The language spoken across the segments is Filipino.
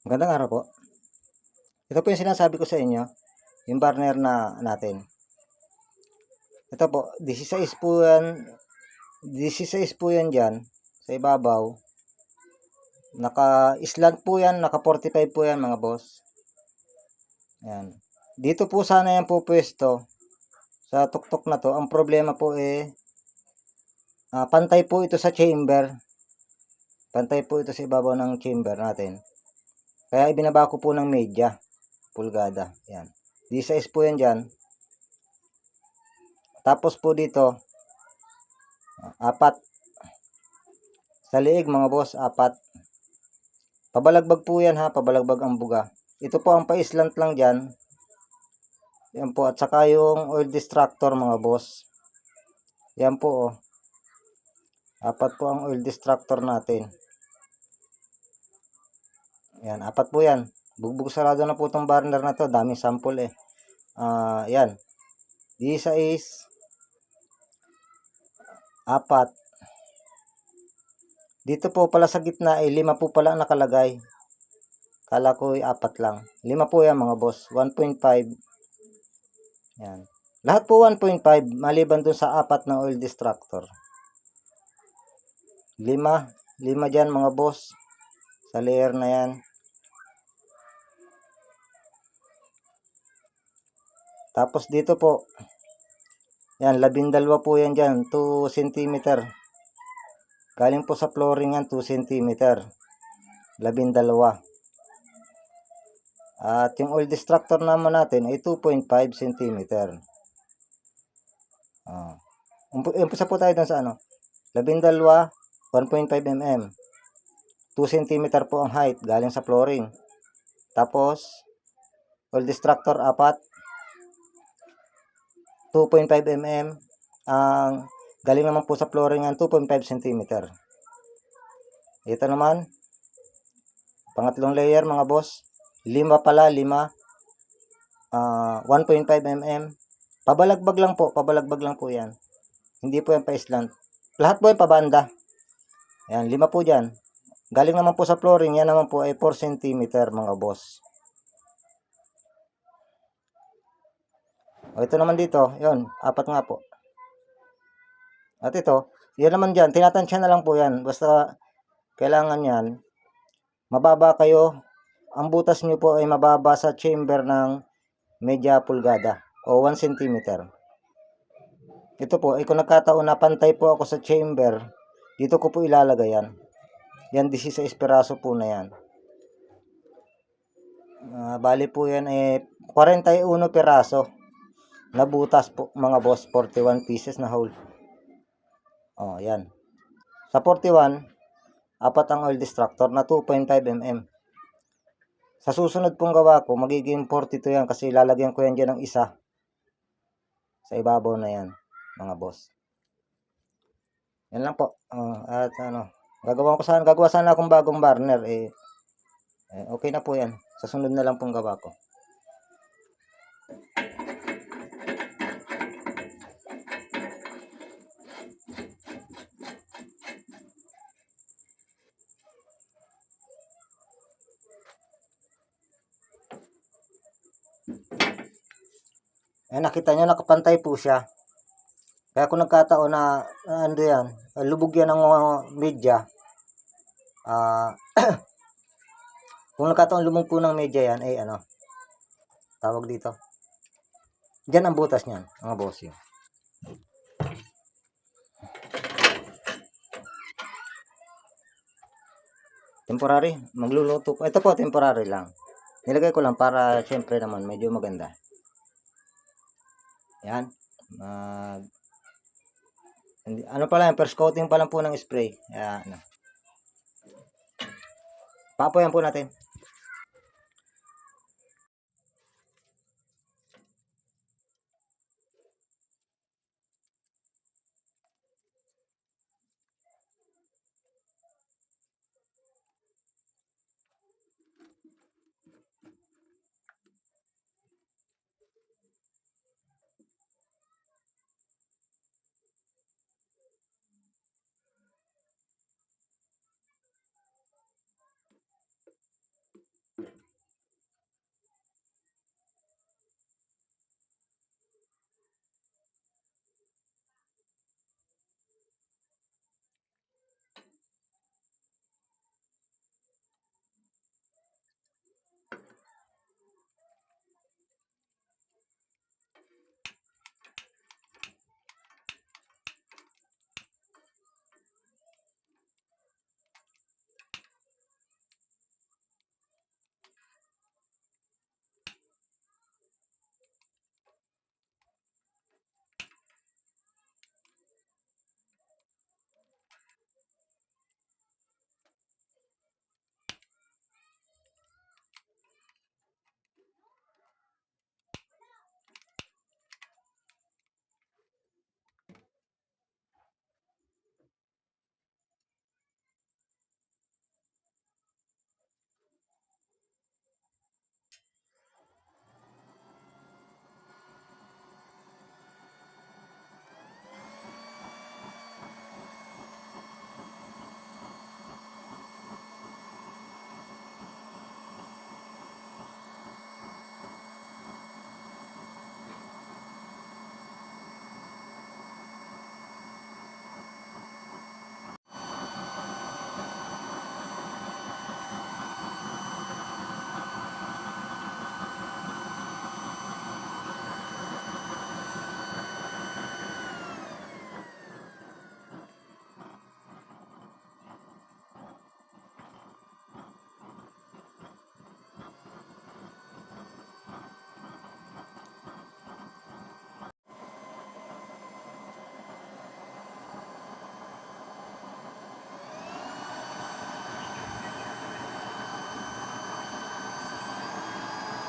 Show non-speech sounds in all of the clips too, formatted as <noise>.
Magandang araw po. Ito po yung sinasabi ko sa inyo, yung burner na natin. Ito po, 16 po yan, 16 po yan dyan, sa ibabaw. Naka-slant po yan, naka-45 po yan mga boss. Yan. Dito po sana yan po pwesto, sa tuktok na to. Ang problema po eh, ah, pantay po ito sa chamber. Pantay po ito sa ibabaw ng chamber natin. Kaya ibinaba ko po ng media, pulgada. Yan. D6 po yan dyan. Tapos po dito, apat. Sa liig mga boss, apat. Pabalagbag po yan ha, pabalagbag ang buga. Ito po ang pa-islant lang dyan. Yan po, at saka yung oil distractor mga boss. Yan po oh. Apat po ang oil distractor natin. Yan, apat po yan. Bugbog sarado na po itong burner na to. Daming sample eh. Ah, yan. Isa is apat. Dito po pala sa gitna ay lima po pala ang nakalagay. Kala ko ay apat lang. Lima po yan mga boss. 1.5. Yan. Lahat po 1.5 maliban dun sa apat na oil distractor. Lima. Lima dyan mga boss. Sa layer na yan. Tapos dito po, yan, labindalwa po yan dyan, 2 cm. Galing po sa flooring yan, 2 cm. Labindalwa. At yung oil distractor naman natin ay 2.5 cm. Ump- Umpisa po tayo dun sa ano. Labindalwa, 1.5 mm. 2 cm po ang height, galing sa flooring. Tapos, oil distractor, apat. 2.5 mm. Ang galing naman po sa flooring yan, 2.5 cm. Ito naman, pangatlong layer mga boss. Lima pala, lima. Ah, 1.5 mm. Pabalagbag lang po, pabalagbag lang po yan. Hindi po yan pa-islant. Lahat po yan pabanda. Yan, lima po dyan. Galing naman po sa flooring, yan naman po ay 4 cm mga boss. O ito naman dito, yon apat nga po. At ito, yan naman dyan, tinatansya na lang po yan. Basta, kailangan yan, mababa kayo, ang butas nyo po ay mababa sa chamber ng media pulgada o 1 cm. Ito po, ay kung nagkataon na pantay po ako sa chamber, dito ko po ilalagay yan. Yan, 16 peraso po na yan. Ah, bali po yan eh, 41 peraso na butas po mga boss 41 pieces na hole. Oh yan. Sa 41 apat ang oil distractor na 2.5 mm sa susunod pong gawa ko magiging 42 yan kasi lalagyan ko yan dyan ng isa. Sa ibabaw na yan mga boss. Yan lang po. Oh, at ano gagawa ko sana gagawa sana akong bagong burner eh, eh okay na po yan. Sa sunod na lang pong gawa ko Eh, nakita nyo, nakapantay po siya. Kaya kung nagkataon na, ah, ano yan, ah, lubog yan ng mga media, ah, <clears throat> kung nagkataon lumog po ng media yan, ay ano, tawag dito. Diyan ang butas niyan, mga bossing. Temporary, magluluto po. Ito po, temporary lang. Nilagay ko lang para syempre naman medyo maganda. Yan. Mag ano pala yan, first coating pa lang po ng spray. Yan. Ano. Papoyan po natin.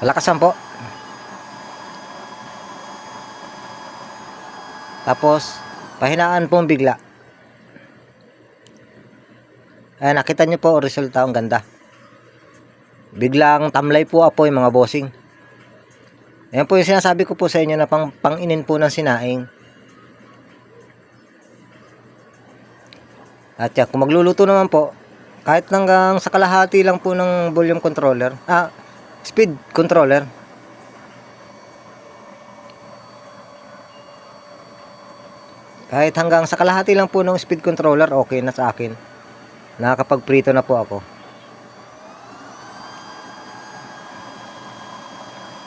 Palakasan po. Tapos, pahinaan po bigla. Ayan, nakita nyo po, resulta ang ganda. Biglang tamlay po apoy mga bossing. Ayan po yung sinasabi ko po sa inyo na pang, panginin po ng sinaing. At yan, kung magluluto naman po, kahit hanggang sa kalahati lang po ng volume controller, ah, speed controller, kahit hanggang sa kalahati lang po ng speed controller, okay na sa akin. Nakakapag-prito na po ako.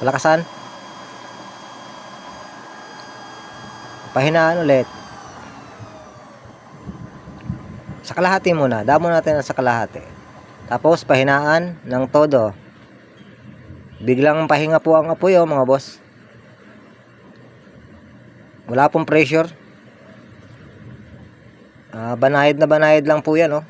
Palakasan. Pahinaan ulit. Sa kalahati muna. Damo natin sa kalahati. Tapos pahinaan ng todo. Biglang pahinga po ang apoy oh, mga boss. Wala pong pressure. Ah, banayad na banayad lang po yan oh.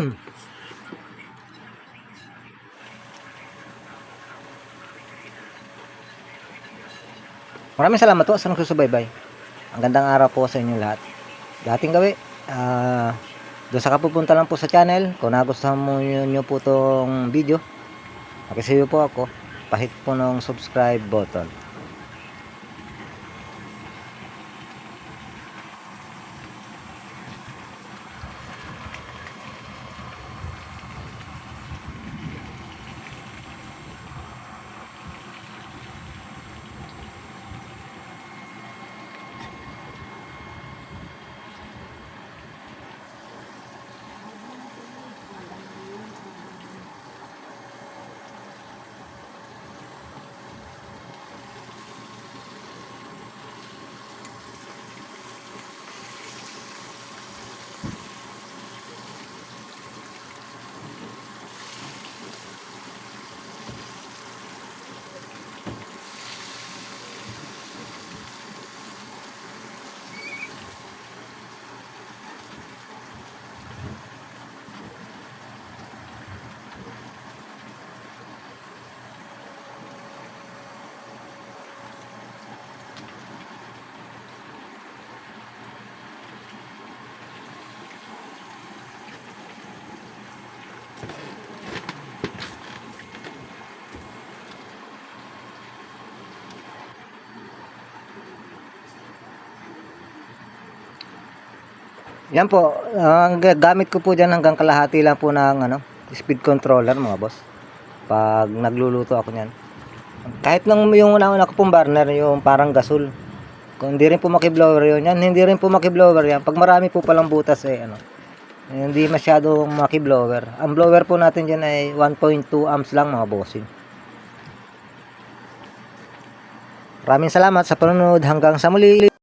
<clears throat> Maraming salamat po sa nagsusubaybay. Ang gandang araw po sa inyo lahat. Dating gawi, ah, doon sa kapupunta lang po sa channel, kung nagustuhan mo nyo, nyo po tong video, makisiyo po ako, pahit po ng subscribe button. Yan po, ga- gamit ko po dyan hanggang kalahati lang po ng ano, speed controller mga boss. Pag nagluluto ako niyan. Kahit nang yung una-una ko pong burner, yung parang gasol. Kung hindi rin po makiblower yun, yan, hindi rin po makiblower yan. Pag marami po palang butas eh, ano, hindi masyadong makiblower. Ang blower po natin dyan ay 1.2 amps lang mga bossing. Maraming salamat sa panonood hanggang sa muli.